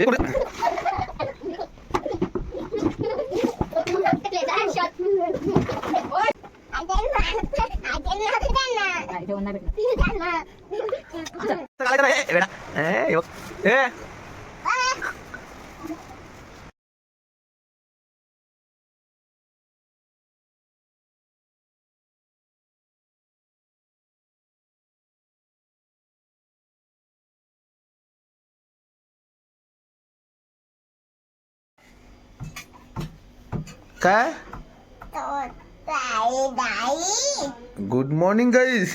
ए, कुठे? काय करा ए, बेटा ए, हे बघ. ए काय? गुड मॉर्निंग गाईज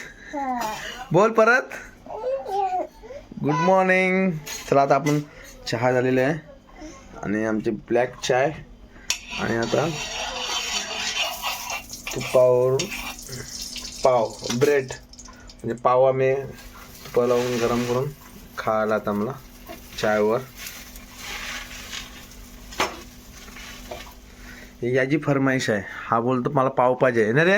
बोल परत. गुड मॉर्निंग चला आता आपण चहा झालेला आहे. आणि आमची ब्लॅक चाय आणि आता तुपावर पाव ब्रेड म्हणजे पाव आम्ही तुपा लावून गरम करून खायला आता आम्हाला चायवर याची फरमाईश आहे. हा बोलतो मला पाव पाहिजे. ना रे.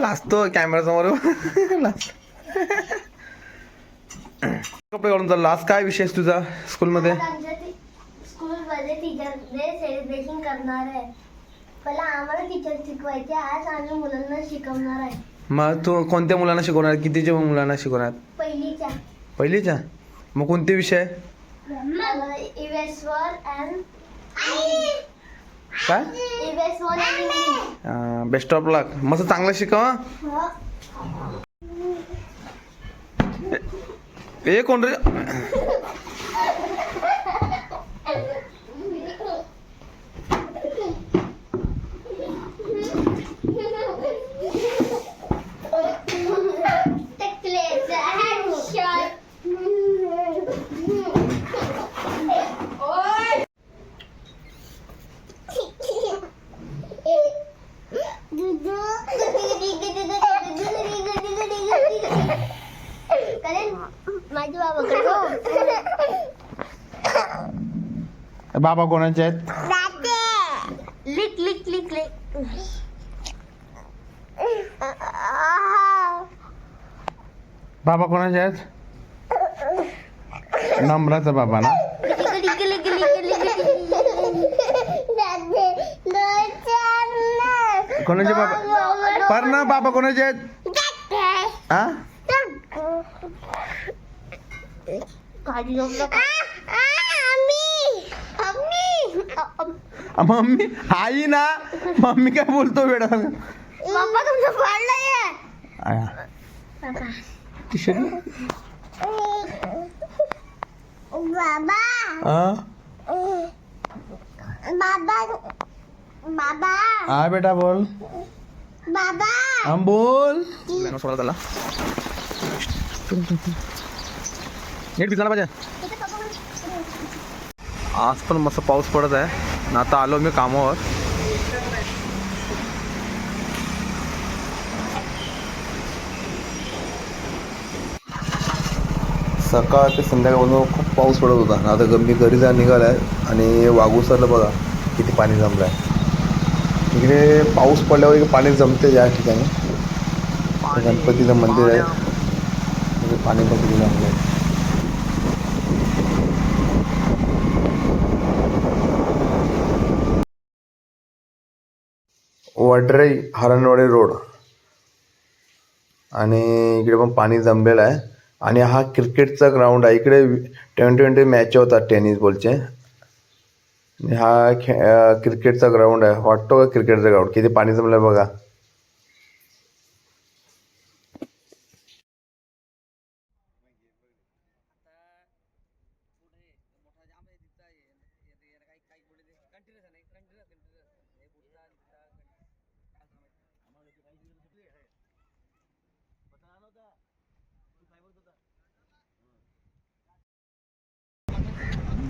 लाजतो कॅमेरा समोर कपडे घालून चालला. आज काय विषय तुझा स्कूलमध्ये? स्कूल मध्ये टीचर डे सेलिब्रेशन करणार आहे. पहिला आम्हाला टीचर शिकवायचे. आज आम्ही मुलांना शिकवणार आहे. मग तू कोणत्या मुलांना शिकवणार? कितीच्या मुलांना शिकवणार? पहिलीच्या. पहिलीच्या? मग कोणते विषय? इवेस वन अँड काय? EVS one and English best of luck मस्त चांगलं शिकव हं? ए कोण रे? बाबा कोणाचे आहेत? लिक लिक लिक लिक. बाबा कोणाचे आहेत? नम्राचा बाबा ना? कोणाचे बाबा? पर ना बाबा कोणाचे आहेत? हा मम्मी आई ना? मम्मी काय बोलतो बेटा बाबा तुमचं पडलंय. बाबा. बाबा बाबा. हा बेटा बोल. बाबा. हा बोल. त्याला. नीट भिजला पाहिजे? आज पण मस्त पाऊस पडत आहे. आता आलो मी कामावर. सकाळ ते संध्याकाळपासून खूप पाऊस पडत होता. आणि आता मी घरी जा निघाला आहे आणि वाघूसरला बघा किती पाणी जमलं आहे इकडे पाऊस पडल्यावर पाणी जमते या ठिकाणी. गणपतीचं मंदिर आहे. तिथे पाणी पण किती जमलं आहे वडराई हरणवाडी रोड. आणि इकडे पण पाणी जमलेलं आहे. आणि हा क्रिकेटचा ग्राउंड आहे. इकडे ट्वेंटी ट्वेंटी मॅच होतात टेनिस बॉलचे हा खे क्रिकेटचा ग्राउंड आहे. वाटतो का क्रिकेटचा ग्राउंड किती पाणी जमलं आहे बघा.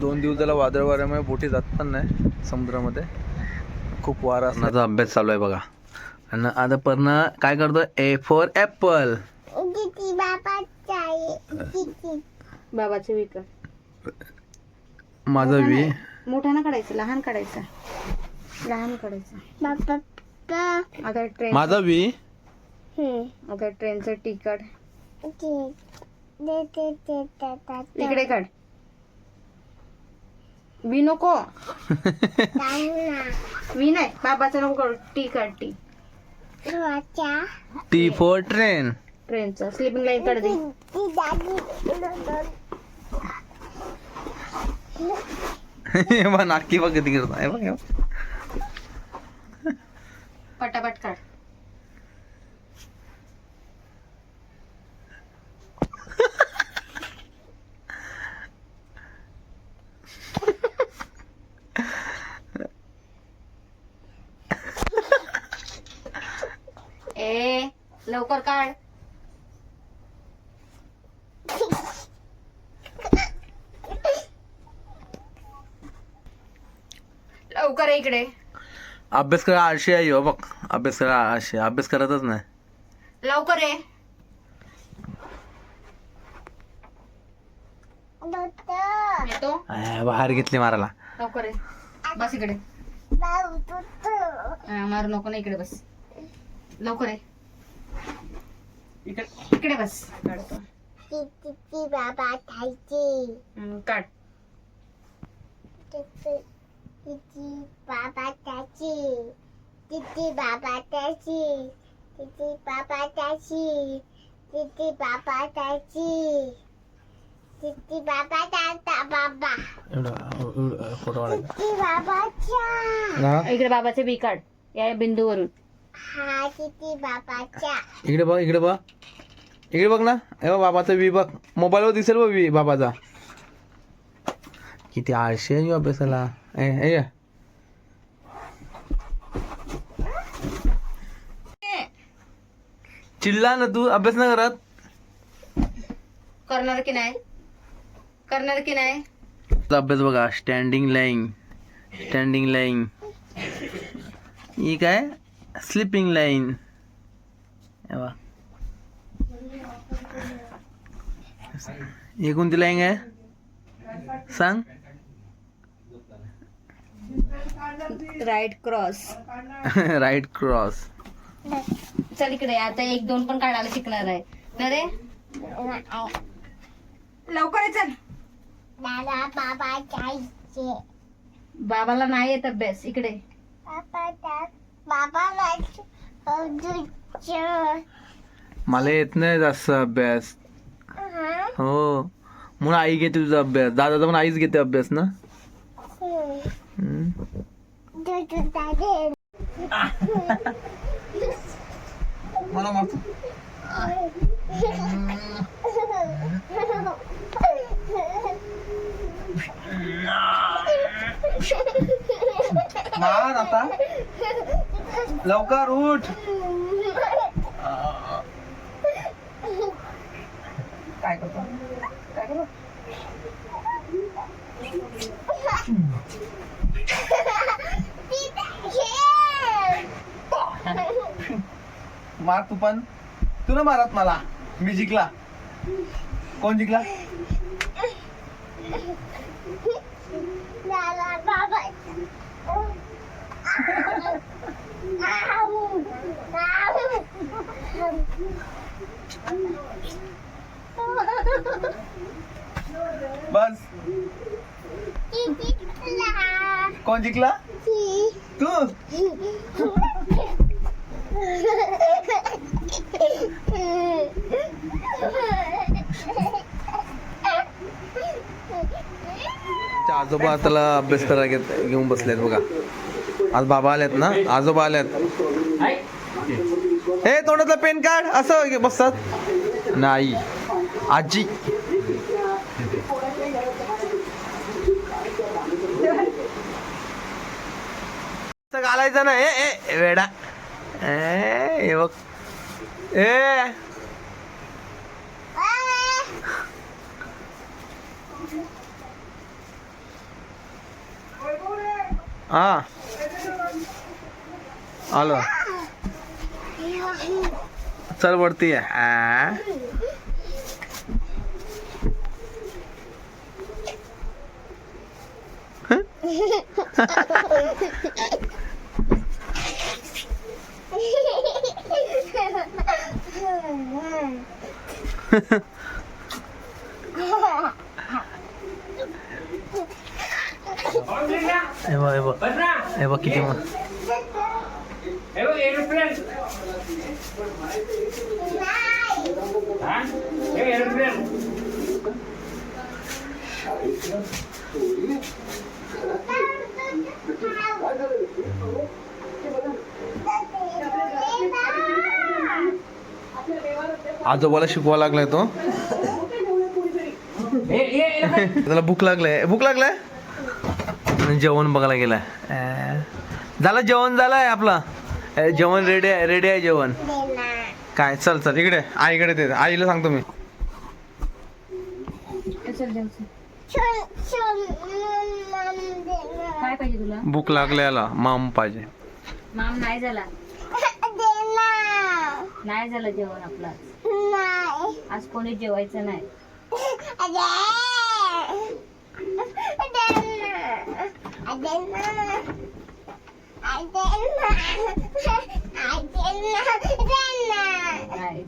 दोन दिवस झाला वादळ वाऱ्यामुळे बोटी जात पण नाही समुद्रामध्ये. खूप वारा असण्याचा अभ्यास चालू आहे बघा. आणि आता पर्ण काय करतो? ए फोर ऍपल बाबाचे विकर माझा वी. मोठा ना काढायचं लहान काढायचं. लहान काढायचं. बाबा आता ट्रेन माझा वी. आता ट्रेनचं तिकट इकडे काढ. वी नको वी नाही बाबाचं नको करू. टी काढ टी. वाचा टी फोर ट्रेन. ट्रेनचं. स्लिपिंग लाईन काढ दे. दादी बघ किती करतो. पटापट काढ ए लवकर काढ लवकर ये इकडे. अभ्यास करा आळशी आहे हो बघ. अभ्यास करा आळशी. अभ्यास करतच नाही. लवकर ये. येतो. बाहेर घेतली मारायला. लवकर ये. बस इकडे. हा, मारू नको ना इकडे बस. लवकर ये. इकडे. इकडे बस. काढतो. ती बाबा खायची. हम्म, काढ. तिची बाबा त्याची तिची बाबा त्याची तिची बाबा त्याची तिची बाबा त्याची तिची बाबा त्याचा बाबा फोटो तिची बाबाच्या इकडे बाबाचे बी काढ. या बिंदूवरून. हा तिची बाबाच्या इकडे बघ इकडे बघ. इकडे बघ ना. हे बघ बाबाचा वी बघ. मोबाईलवर दिसेल बघ वी बाबाचा. किती आळशी आहे ह्यो अभ्यासाला. ए ए चिल्ला ना तू अभ्यास नाही करत. करणार की नाही? करणार की नाही? अभ्यास बघा स्टँडिंग लाईन स्टँडिंग लाईन ही काय? स्लिपिंग लाईन ही कोणती लाईन आहे. सांग. राईट क्रॉस राईट क्रॉस चल इकडे आता एक दोन पण काढायला शिकणार आहे. ना रे? लवकर ये चल. मला बाबा जायचे बाबाला नाही येत अभ्यास इकडे. मला येत नाही जास्त अभ्यास. हा? हो. म्हणून आई घेते तुझा अभ्यास. दादाचा पण आईच घेते अभ्यास ना? दादे मला मारतो मार आता. लवकर उठ. काय करतो? काय करतो? मार तू पण. तू ना मारत मला. मी जिंकला. कोण जिंकला मला बाबा बस कोण जिंकला? तू? आजोबा त्याला अभ्यास करायला घेत घेऊन बसलेत बघा. आज बाबा आल्यात ना? आजोबा आल्यात हे तोंडातला पेन काढ. असं बसतात. नाही. आजी. जण ए ए वेडा ए बघ ए हा आलो चल वरती आहे é Evo. Evo, aquí tengo. आजोबाला शिकवा लागलाय तो. त्याला भूक लागलाय. भूक लागलाय? आणि जेवण बघायला गेलाय. झालं जेवण झालंय आपलं. जेवण रेडी आहे रेडी आहे जेवण. काय चल चल इकडे. आईकडे ते आईला सांगतो मी. चल जेव, चल. काय पाहिजे तुला भूक लागल्याला माम पाहिजे. माम नाही झाला. नाही झालं जेवण आपलं. आज. कोणी जेवायचं नाही.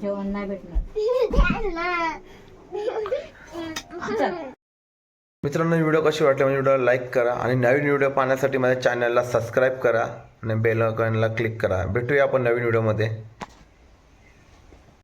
जेवण नाही भेटणार. मित्रांनो व्हिडिओ कशी वाटली म्हणजे व्हिडिओला लाईक करा आणि नवीन व्हिडिओ पाहण्यासाठी माझ्या चॅनलला सबस्क्राईब करा आणि बेल आयकॉनला क्लिक करा. भेटूया आपण नवीन व्हिडिओमध्ये.